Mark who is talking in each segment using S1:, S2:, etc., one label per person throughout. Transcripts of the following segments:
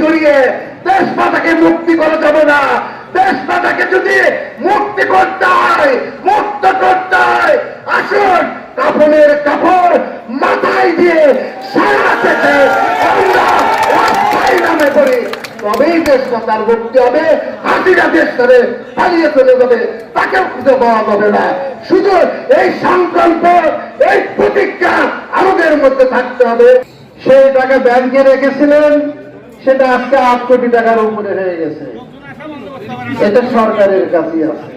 S1: জড়িয়ে দেশ মাতাকে মুক্তি করা যাবে না। দেশ মাতাকে যদি মুক্তি করতে হয়, মুক্ত করতে হয়, আসুন কাপড়ের কাপড় মাথায় দিয়ে সারা রাস্তায় নামে করি তবেই দেশ মাতার মুক্তি হবে হাসিরা দেশ করে পালিয়ে চলে যাবে, তাকেও খুঁজে পাওয়া যাবে না। শুধু এই সংকল্প, এই প্রতিজ্ঞা আমাদের মধ্যে থাকতে হবে। সেই টাকা ব্যাংকে রেখেছিলেন সেটা আজকে আট কোটি টাকার উপরে হয়ে গেছে। এটা সরকারের কাছে আছে।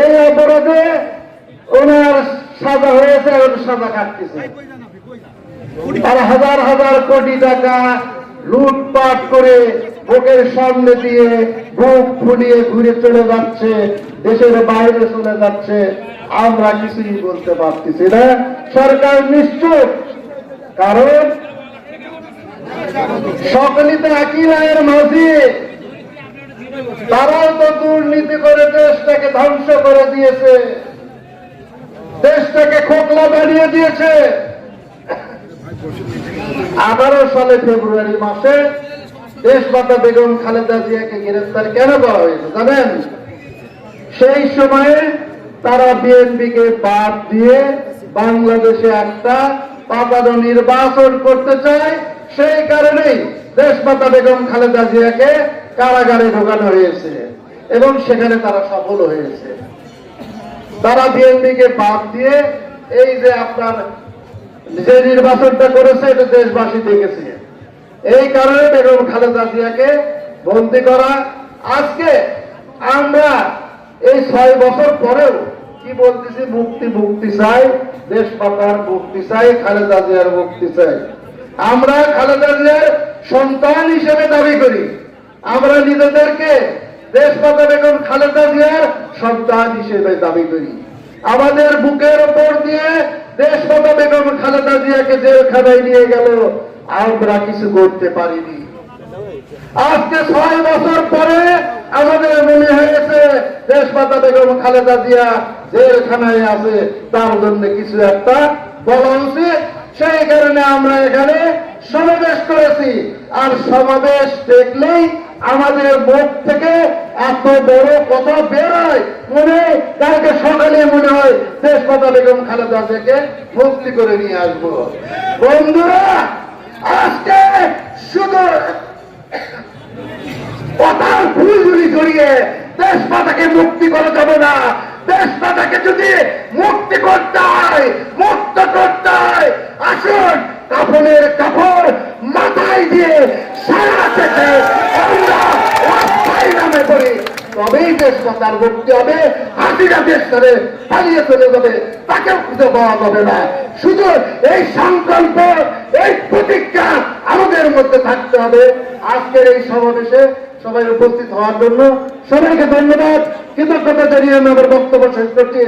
S1: এই অপরাধে ওনার সাজা হয়েছে, এখন সাজা কাটতেছে। আর হাজার হাজার কোটি টাকা লুটপাট করে বুকের সামনে দিয়ে বুক ফুলিয়ে ঘুরে চলে যাচ্ছে, দেশের বাইরে চলে যাচ্ছে, আমরা কিছুই বলতে পারতেছি না। সরকার নিশ্চুপ, কারণ সকলেই একই রায়ের মাঝি। তারাও তো দুর্নীতি করে দেশটাকে ধ্বংস করে দিয়েছে। দেশটাকে খোকলা বানিয়ে দিয়েছে। আঠারো সালে ফেব্রুয়ারি মাসে দেশমাতা বেগম খালেদা জিয়াকে গ্রেফতার কেন করা হয়েছে জানেন? সেই সময়ে তারা বিএনপিকে বাদ দিয়ে বাংলাদেশে একটা পাতানো নির্বাচন করতে চায়। সেই কারণেই দেশমাতা বেগম খালেদা জিয়াকে কারাগারে ঢোকানো হয়েছে এবং সেখানে তারা সফল হয়েছে। তারা বিএনপিকে বাদ দিয়ে এই যে আপনার যে নির্বাচনটা করেছে, এটা দেশবাসী দেখেছে। এই কারণে বেগম খালেদা জিয়াকে বন্দি করা। আজকে আমরা এই ছয় বছর পরেও কি বলতেছি? মুক্তি মুক্তি চাই দেশ পাতার মুক্তি চাই, খালেদা জিয়ার মুক্তি চাই। আমরা খালেদা জিয়ার সন্তান হিসেবে দাবি করি। আমরা নিজেদেরকে দেশ পাতা বেগম খালেদা জিয়ার সন্তান হিসেবে দাবি করি। আমাদের বুকের ওপর দিয়ে দেশ পাতা বেগম খালেদা জিয়াকে জেলখানায় নিয়ে গেল। আমরা কিছু করতে পারিনি। আজকে ছয় বছর পরে আমাদের মনে হয়েছে দেশ পাতা বেগম খালেদা জিয়া জেলখানায় আছে। তার জন্য কিছু একটা বলা উচিত। সেই কারণে আমরা এখানে সমাবেশ করেছি। আর সমাবেশ দেখলেই আমাদের মুখ থেকে এত বড় কথা বেরোয়। মনে কালকে সকালে মনে হয় দেশ পাতা বেগম খালেদা থেকে মুক্তি করে নিয়ে আসব। বন্ধুরা, আজকে শুধু কথার ফুলগুলি জড়িয়ে দেশ মাতাকে মুক্তি করা যাবে না। দেশ মাতাকে যদি মুক্তি করতে হয়, মুক্ত করতে হয়, আসুন কাপড়ের কাপড় মাথায় দিয়ে সারা রাস্তায় নামে তবেই দেশ হবে দেশ করে পালিয়ে চলে যাবে, তাকেও খুঁজে পাওয়া যাবে না। শুধু এই সংকল্প, এই প্রতিজ্ঞা আমাদের মধ্যে থাকতে হবে। আজকের এই সমাবেশে সবাই উপস্থিত হওয়ার জন্য সবাইকে ধন্যবাদ। কৃতজ্ঞতা জানিয়ে আমি আমার বক্তব্য শেষ করছি।